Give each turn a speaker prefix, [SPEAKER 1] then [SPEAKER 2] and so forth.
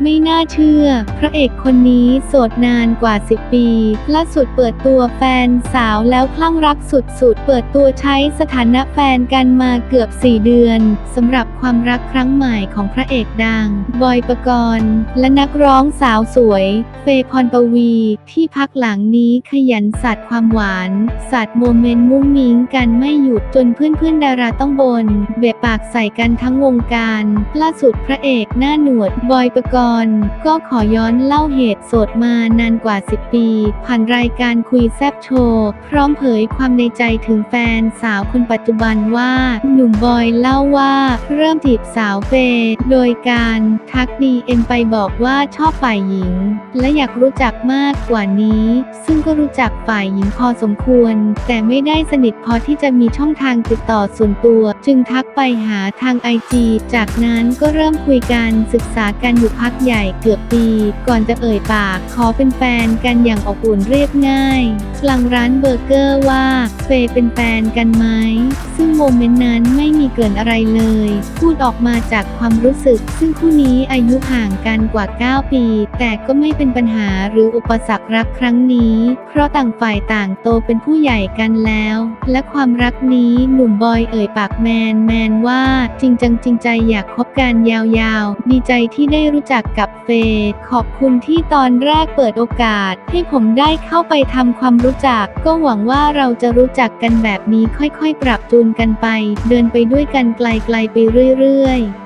[SPEAKER 1] ไม่น่าเชื่อ พระเอกคนนี้โสดนานกว่า 10 ปีล่าสุดเปิดตัวแฟนสาวแล้วคลั่งรักสุดๆ เปิดตัวใช้สถานะแฟนกันมาเกือบ 4 เดือนสำหรับความรักครั้งใหม่ของพระเอกดัง บอยปกรณ์ และนักร้องสาวสวย เฟย์พรปวี ที่พักหลังนี้ขยันสัตว์ความหวานสัตว์โมเมนต์มุ้งมิ้งกันไม่หยุดจนเพื่อนๆดาราต้องบน เบะปากใส่กันทั้งวงการ ล่าสุดพระเอกหน้าหนวดบอยปกรณ์ก็ขอย้อนเล่าเหตุโสดมานานกว่า 10 ปี ผ่านรายการคุยแซบโชว์พร้อมเผยความในใจถึงแฟนสาวคนปัจจุบันว่า หนุ่มบอยเล่าว่าเริ่มจีบสาวเฟยโดยการทักดีเอ็มไปบอกว่าชอบฝ่ายหญิง และอยากรู้จักมากกว่านี้ ซึ่งก็รู้จักฝ่ายหญิงพอสมควร แต่ไม่ได้สนิทพอที่จะมีช่องทางติดต่อส่วนตัว จึงทักไปหาทางไอจีจากนั้นก็เริ่มคุยกันศึกษากันอยู่พักใหญ่เกือบปี ก่อนจะเอ่ยปากขอเป็นแฟนกันอย่างอบอุ่นเรียบง่ายหลังร้านเบอร์เกอร์ว่าเฟยเป็นแฟนกันไหมซึ่งโมเมนต์นั้นไม่มีเกินอะไรเลย พูดออกมาจากความรู้สึก ซึ่งคู่นี้อายุห่างกันกว่า 9 ปี แต่ก็ไม่เป็นปัญหาหรืออุปสรรครักครั้งนี้ เพราะต่างฝ่ายต่างโตเป็นผู้ใหญ่กันแล้ว และความรักนี้หนุ่มบอยเอ่ยปากแมนแมนว่าจริงจังจริงใจอยากคบกันยาวๆ ดีใจที่ได้รู้จักกับเฟย์ขอบคุณที่ตอนแรกเปิดโอกาสให้ผมได้เข้าไปทำความรู้จัก ก็หวังว่าเราจะรู้จักกันแบบนี้ค่อยๆ ปรับจูนกันไป เดินไปด้วยกันไกลๆไปเรื่อยๆ